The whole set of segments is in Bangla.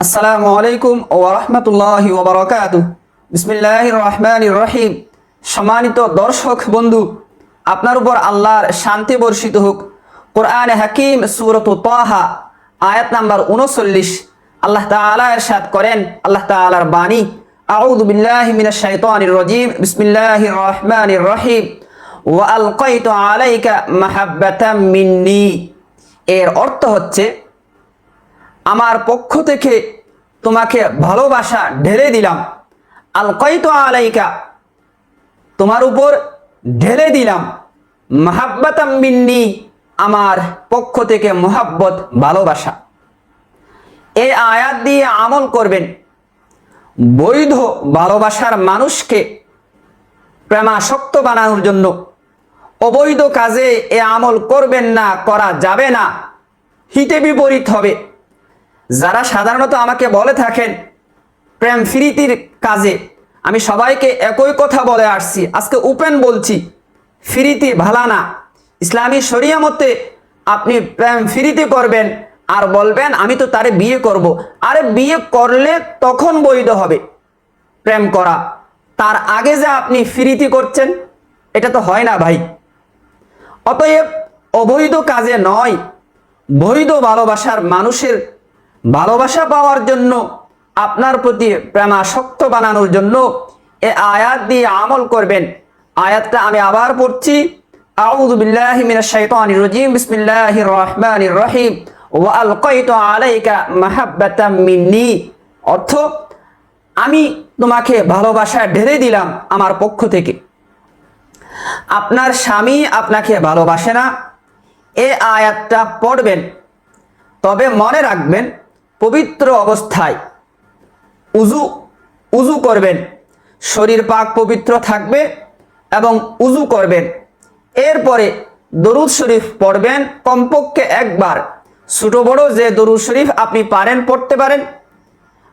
আসসালামু আলাইকুম ও রহমতুল্লাহ ওবরাকাত বিসমিল্লাহ রহমান রহিম। সম্মানিত দর্শক বন্ধু, আপনার উপর আল্লাহর শান্তি বর্ষিত হোক। কোরআন হাকিম সুরত তাহা, আয়াত নাম্বার উনচল্লিশ আল্লাহ তাআলা এরশাদ করেন, আল্লাহ তাআলার বাণী। আউযু বিল্লাহি মিনাশ শাইতানির রাজিম। বিসমিল্লাহির রহমানির রহিম। ওয়া আলকাইতু আলাইকা মাহাব্বাতাম মিন্নি। এর অর্থ হচ্ছে আমার পক্ষ থেকে তোমাকে ভালোবাসা ঢেলে দিলাম। আল কয়তো আলাইকা, তোমার উপর ঢেলে দিলাম। মাহাব্বাতাম মিন্নি, আমার পক্ষ থেকে মোহাব্বত, ভালোবাসা। এই আয়াত দিয়ে আমল করবেন। বৈধ ভালোবাসার মানুষকে প্রেমাসক্ত বানানোর জন্য। অবৈধ কাজে এ আমল করবেন না, করা যাবে না। হিতে বিপরীত হবে। যারা সাধারণত আমাকে বলে থাকেন, প্রেম ফিরিতির কাজে, আমি সবাইকে একই কথা বলে আসছি। আজকে ওপেন বলছি ফিরিতি ভালা না। ইসলামী শরিয়া মতে আপনি প্রেম ফিরিতি করবেন আর বলবেন, আমি তো তারে বিয়ে করব। আরে বিয়ে করলে তখন বৈধ হবে প্রেম করা। তার আগে যে আপনি ফিরিতি করছেন, এটা তো হয় না ভাই। অতএব অবৈধ কাজে নয়, বৈধ ভালোবাসার মানুষের ভালোবাসা পাওয়ার জন্য, আপনার প্রতি প্রেমাসক্ত বানানোর জন্য এ আয়াত দিয়ে আমল করবেন। আয়াতটা আমি আবার পড়ছি। আউযু বিল্লাহি মিনাশ শাইতানির রাজিম। বিসমিল্লাহির রহমানির রহিম। ওয়া আলকাইতু আলাইকা মাহাব্বাতাম মিন্নি। অর্থ, আমি তোমাকে ভালোবাসা ঢেলে দিলাম আমার পক্ষ থেকে। আপনার স্বামী আপনাকে ভালোবাসে না। এ আয়াতটা পড়বেন। তবে মনে রাখবেন পবিত্র অবস্থায় উজু উজু করবেন। শরীর পাক পবিত্র থাকবে এবং উজু করবেন। এরপরে দরুদ শরীফ পড়বেন কমপক্ষে একবার। ছোট বড় যে দরুদ শরীফ আপনি পারেন, পড়তে পারেন।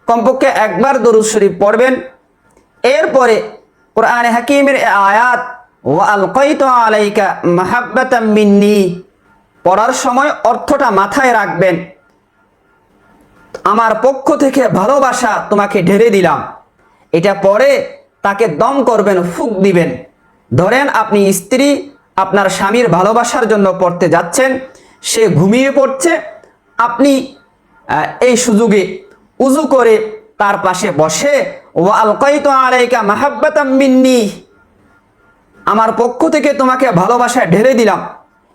কমপক্ষে একবার দরুদ শরীফ পড়বেন। এরপরে কোরআনে হাকিমের আয়াত আলাইকা মাহাব্বাতাম পড়ার সময় অর্থটা মাথায় রাখবেন। আমার পক্ষ থেকে ভালোবাসা তোমাকে ঢেলে দিলাম। এটা পরে তাকে দম করবেন, ফুক দিবেন। ধরেন আপনি স্ত্রী, আপনার স্বামীর ভালোবাসার জন্য পড়তে যাচ্ছেন, সে ঘুমিয়ে পড়ছে, আপনি এই সুযোগে উজু করে তার পাশে বসে ও আলকাইতো আলাইকা মাহাব্বাতাম মিন্নি। আমার পক্ষ থেকে তোমাকে ভালোবাসা ঢেলে দিলাম।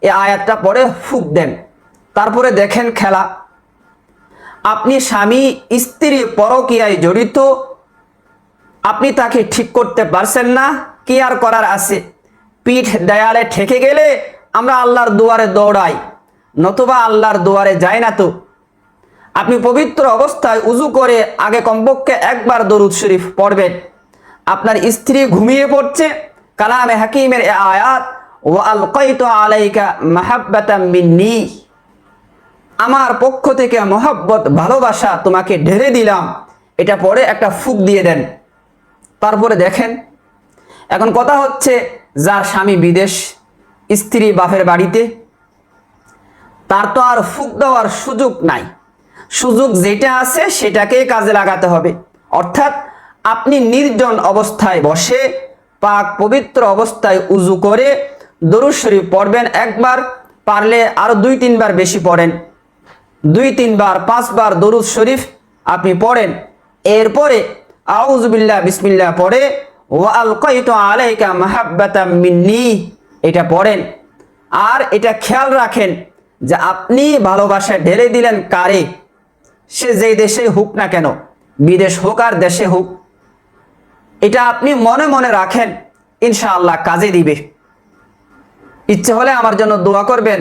এ আয়াতটা পরে ফুক দেন। তারপরে দেখেন খেলা। আপনি স্বামী, স্ত্রী পরকীয়ায় জড়িত, আপনি তাকে ঠিক করতে পারছেন না, কি আর করার আছে? পিঠ দেয়ালে ঠেকে গেলে আমরা আল্লাহর দুয়ারে দৌড়াই, নতুবা আল্লাহর দুয়ারে যাই না তো। আপনি পবিত্র অবস্থায় উজু করে আগে কমপক্ষে একবার দরুদ শরীফ পড়বেন। আপনার স্ত্রী ঘুমিয়ে পড়ছে। কালামে হাকিমের আয়াত ও আল কৈত আলাইকা মাহাব্বাতাম মিন্নি। আমার পক্ষ থেকে মহাব্বত, ভালোবাসা তোমাকে ঢেলে দিলাম। এটা পরে একটা ফুক দিয়ে দেন। তারপরে দেখেন, এখন কথা হচ্ছে যার স্বামী বিদেশ, স্ত্রী বাপের বাড়িতে, তার তো আর ফুক দেওয়ার সুযোগ নাই। সুযোগ যেটা আছে সেটাকে কাজে লাগাতে হবে। অর্থাৎ আপনি নির্জন অবস্থায় বসে, পাক পবিত্র অবস্থায় উজু করে দরুদ শরীফ পড়বেন। একবার পারলে আরও দুই তিনবার বেশি পড়েন। দুই, তিনবার, পাঁচবার দরুদ শরীফ আপনি পড়েন। এরপরে আউজবিল্লাহ বিসমিল্লাহ পড়ে ও আল কয়তো আলাইকা মাহাব্বাতাম মিন্নি, এটা পড়েন। আর এটা খেয়াল রাখেন যে আপনি ভালোবাসা ঢেলে দিলেন কারে? সে যেই দেশে হোক না কেন, বিদেশ হোক আর দেশে হোক, এটা আপনি মনে মনে রাখেন, ইনশাআল্লাহ কাজে দিবে। ইচ্ছে হলে আমার জন্য দোয়া করবেন।